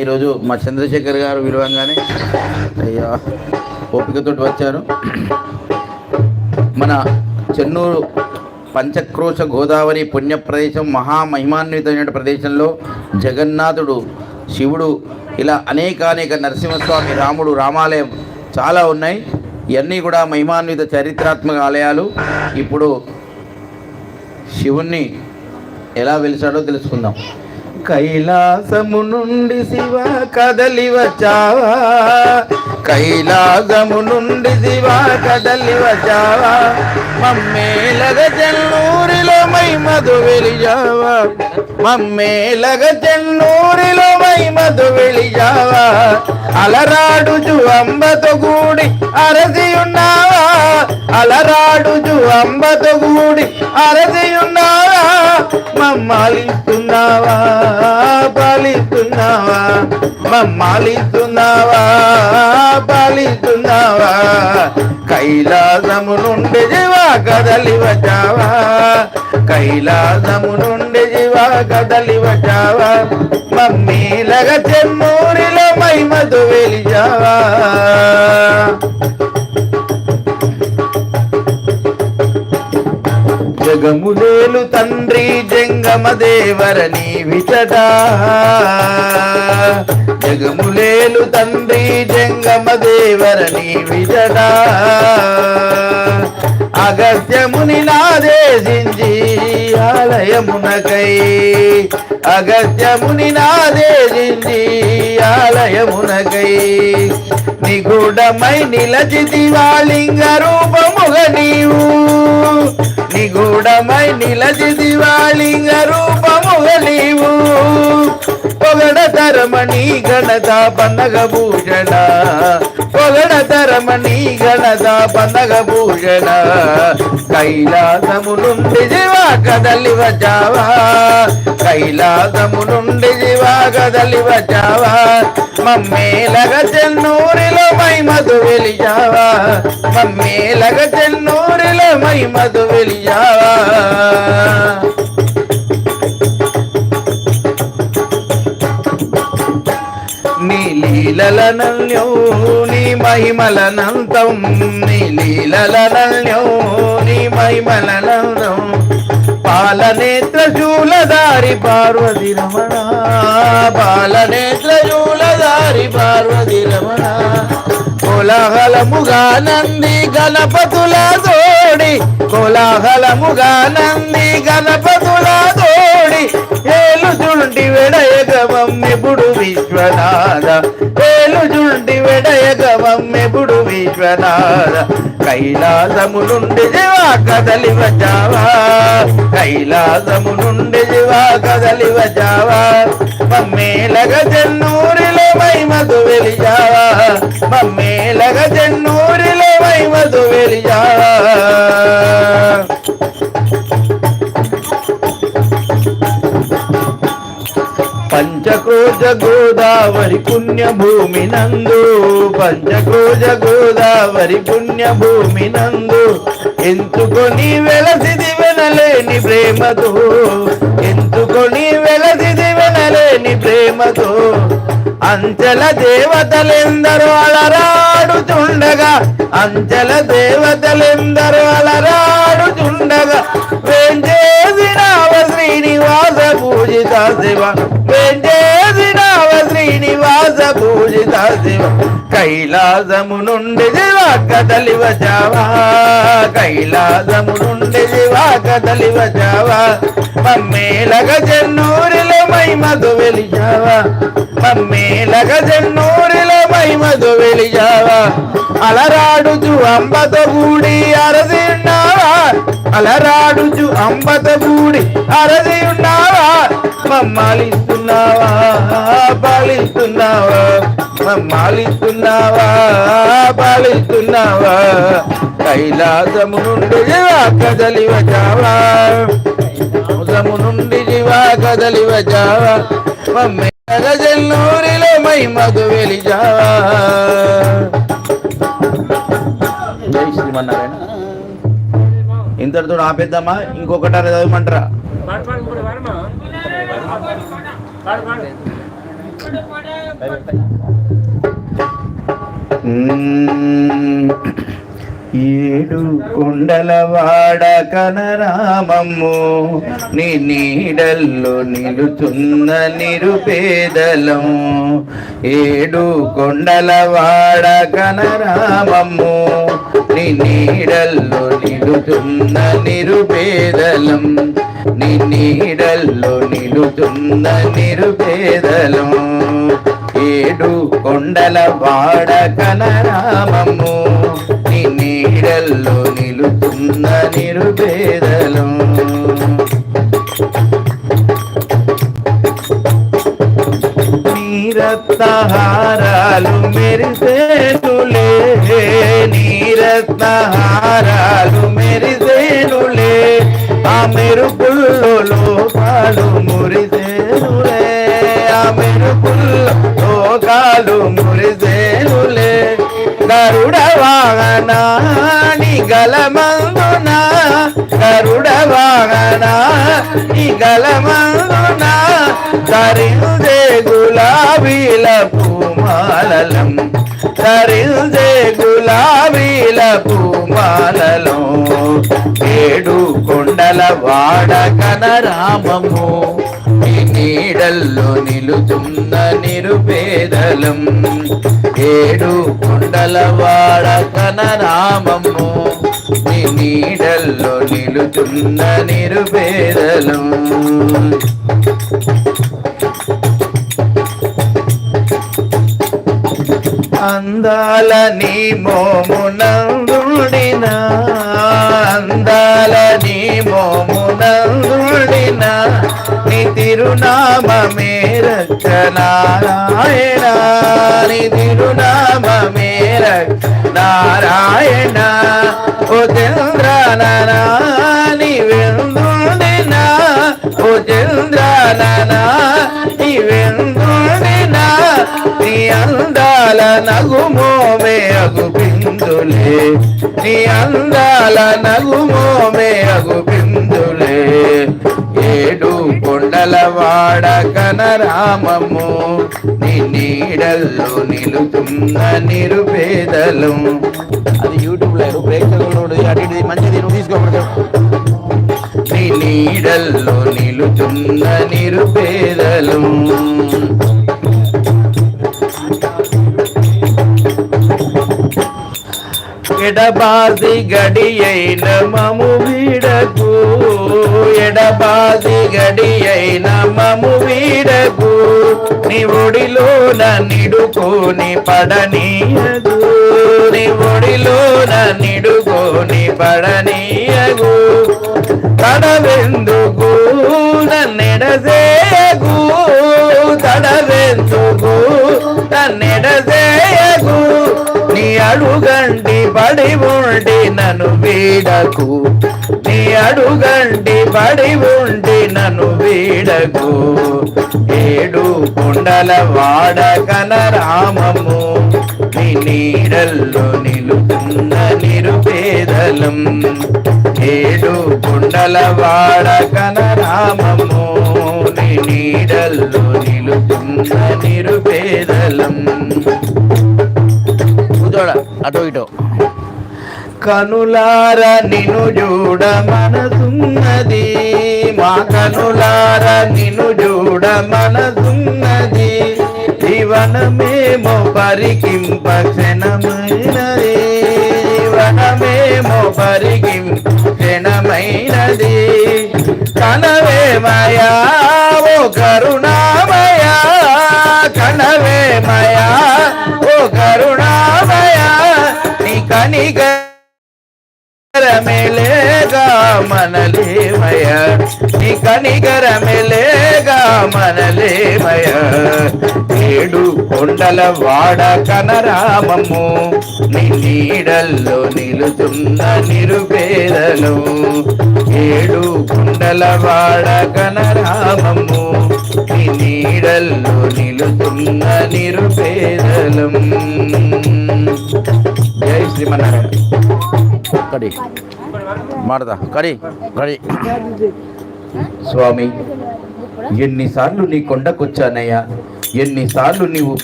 ఈరోజు మా చంద్రశేఖర్ గారు విలువంగానే అయ్యా వచ్చారు. మన చెన్నూరు పంచక్రోశ గోదావరి పుణ్య ప్రదేశం మహామహిమాన్వితమైన ప్రదేశంలో జగన్నాథుడు శివుడు ఇలా అనేక అనేక నరసింహస్వామి రాముడు రామాలయం చాలా ఉన్నాయి. ఇవన్నీ కూడా మహిమాన్విత చరిత్రాత్మక ఆలయాలు. ఇప్పుడు శివుణ్ణి ఎలా వెలిసాడో తెలుసుకుందాం. కైలాసము నుండి శివ కదలి వచ్చావా? కైలాసము నుండి శివ కదలి వచ్చావా? మమ్మేలగ చెన్నూరిలో మై మధు వెలిజావా మమ్మేలగ చెన్నూరిలో మై మధు వెలిజావా అలరాడుచు అంబతో కూడి అరసి ఉన్నావా? అలరాడుచు అంబతో కూడి అరసి ఉన్నావా? మమ్మాలిస్తున్నావా? బాలిస్తున్నావా? మమ్మాలిస్తున్నావా? బాలిస్తున్నావా? కైలాసము నుండి జీవా కదలి వచ్చావా కైలాసము నుండి జీవా కదలి వచ్చావా మమ్మీలగ చెన్నూరిలో మైమదు వెలిచావా? జగములేలు తండ్రి జంగమ దేవరని విచట జగములేలు తండ్రి జంగమ దేవరని విచట అగత్యముని నాదేశించి ఆలయమునకై అగత్యముని నాదేశించి ఆలయమునకై నిగూఢమై నిలచి దివాలింగ రూపముగ నీవు. నిగూఢమై నిలచితివా లింగ రూపముగ నీవు పొగడ ధరమణి గణద బందగ భూషణ. పొగడ ధరమణి గణద బందగ భూషణ. కైలాసము నుండి జీవా కదలి వచ్చావా కైలాసము నుండి జీవా కదలి వచ్చావా మమ్మేలగ చెన్నూరిలో మై మధు వెలిజావా మమ్మేలగ చెన్నూరిలో మై మధు వెలిజావా? నీ లీలలనల్యో నీ మహిమలనంతం నీ లీలలనల్యో నీ మహిమలనంతం పాలనేత్ర శూలధారి పార్వతి రమణ. పాలనేత్ర శూలధారి పార్వతి రమణ. కోలాహలముగా నంది గణపతుల తోడి కోలాహలముగా నంది గణపతుల తోడి ఏలు చుంటి వెడయగ మమ్మెప్పుడు విశ్వనాథ. ఏలు చుంటి వెడయగ మమ్మెప్పుడు విశ్వనాథ. కైలాసము నుండి జివా కదలి వచ్చావా కైలాసము నుండి జివా కదలి వచ్చావా మమ్మేలగ చెన్నూరిలో మైమధు వెలిజావా మమ్మేలగ చెన్నూరిలో మైమధు వెలిజావా పంచక్రోజ గోదావరి పుణ్యభూమి నందు పంచక్రోజ గోదావరి పుణ్యభూమి నందు ఎంచుకొని వెలసిది వెనలేని ప్రేమతో ఎంచుకొని వెలసిది వెనలేని ప్రేమతో అంచెల దేవతలెందరూ అలరాడుచుండగా అంచెల దేవతలెందరూ అలరాడుచుండగా వేంచేసినావ శ్రీనివాస శివ వేంచేసినావ శ్రీనివాస పూజిత శివ కైలాసము నుండి శివ కదలి వచ్చావా కైలాసము నుండి శివ కదలి వచ్చావా మమ్మేలగ చెన్నూరిలో మైమధు వెలిచావా మమ్మేలగ చెన్నూరిలో మైమధు వెలిచావా అలరాడుచు అంబతో కూడి అరసి ఉన్నావా అలరాడుచు అంబతో కూడి అరసి ఉన్నావా మమ్మాలిస్తున్నావా? పాలిస్తున్నావా మమ్మాలిస్తున్నావా? పాలిస్తున్నావా కైలాసము నుండి జివా కదలి వచ్చావా? కైలాసము నుండి జివా కదలి వచ్చావా? మమ్మే గజల్లూరిలో మై మధు వెలిజావా జై శ్రీమన్నారాయణ. ఇంతటితో ఆపేద్దామా? ఇంకొకటి చదవమంటారా? ఏడు కొండలవాడ కనరామమ్ము నీ నీడల్లో నిలుచున్న నిరుపేదలం. ఏడు కొండలవాడ కనరామమ్ము నీ నీడల్లో నిలుచున్న నిరుపేదలం. నీ నీడల్లో నిలుచున్న నిరుపేదలం. ఏడు కొండల వాడ కనరామము నీడల్లో నిలుతున్న నిరుపేదలం. నీరత్నహారాలు మెరిసేనులే. నీరత్నహారాలు మెరిసేనులే. ఆ మెరుపుల్లో లోకాలు మురిసేనులే. ఆ మెరుపుల్లో లోకాలు మురిసే గరుడ వాహనా నీ గలమందున గరుడ వాహనా నీ గలమందున ధరించే గులాబీల పూమాలలం ధరించే గులాబీల పూమాలలో ఏడు కొండల వాడ కనరామము ఈ నీడల్లో నిలుతున్న నిరుపేదలం ఏడు కుండల వాడ కనరామము నీ నీడల్లో నిలుతున్న నిరుపేదలం. అందాల నీ మోమునందుడినా అందాల నీ మోమునందు తిరునామే తిరునామమే రక్షనారాయణ నీ తిరునామమే నారాయణ ఓ చంద్రననా నీ వెందుడినా ఓ చంద్రననా నీ వెందుడినా నీ అందాల నగుమోమే అగు బిందులే నీ అందాల నగుమోమే అగు బిందులే ఏడు కొండల వాడ కనరామము నీ నీడల్లో నిలుతున్న నిరుపేదలు. అది యూట్యూబ్లో ప్రేక్షకులు అటు మంచిది నువ్వు తీసుకోబడతావు నీ నీడల్లో నిలుతున్న నిరుపేదలు. ఎడబాది గడి అయిన మము వీడకు. ఎడబాది గడి అయిన మము వీడకు. నీ ఒడిలోన నిడుకోని పడనీయదు. నీ ఒడిలోన నిడుకోని పడనీయగు తడవెందుకు నన్నెడసేగు నీ అడుగండి పడి ఉండి నన్ను వీడకు. నీ అడుగండి పడి ఉండి నన్ను వీడకు. ఏడు కొండల వాడ కనరామము నీ నీడల్లో నిలుతున్న నిరుపేదలం. ఏడు కొండల వాడ కనరామము నీ నీడల్లో నిలుతున్న నిరుపేదలం. అటు ఇటు. కనులార నిను చూడ మనసున్నది. మా కనులార నిను చూడ మనసున్నది. జీవనమేమో పరికింప క్షణమైనది. జీవనమేమో పరికింప క్షణమైనది. కనవేమయా ఓ కరుణామయ కణవే మయా ఓ కరుణామయా నీ కనిక కనికరమేలేగా మనలేమయ నీ కనికరమేలేగా మనలేమయ ఏడు కొండల వాడ కనరామము నీ నీడల్లో నిలుతున్న నిరుపేదలు. ఏడు కొండల వాడ కనరామము నీడల్లో నిలుతున్న నిరుపేదలం. జై శ్రీమన్నారాయణ. కడి. మాడదా కడి కడి. స్వామి ఎన్నిసార్లు నీ కొండకొచ్చానయ్యా ఎన్నిసార్లు నీవు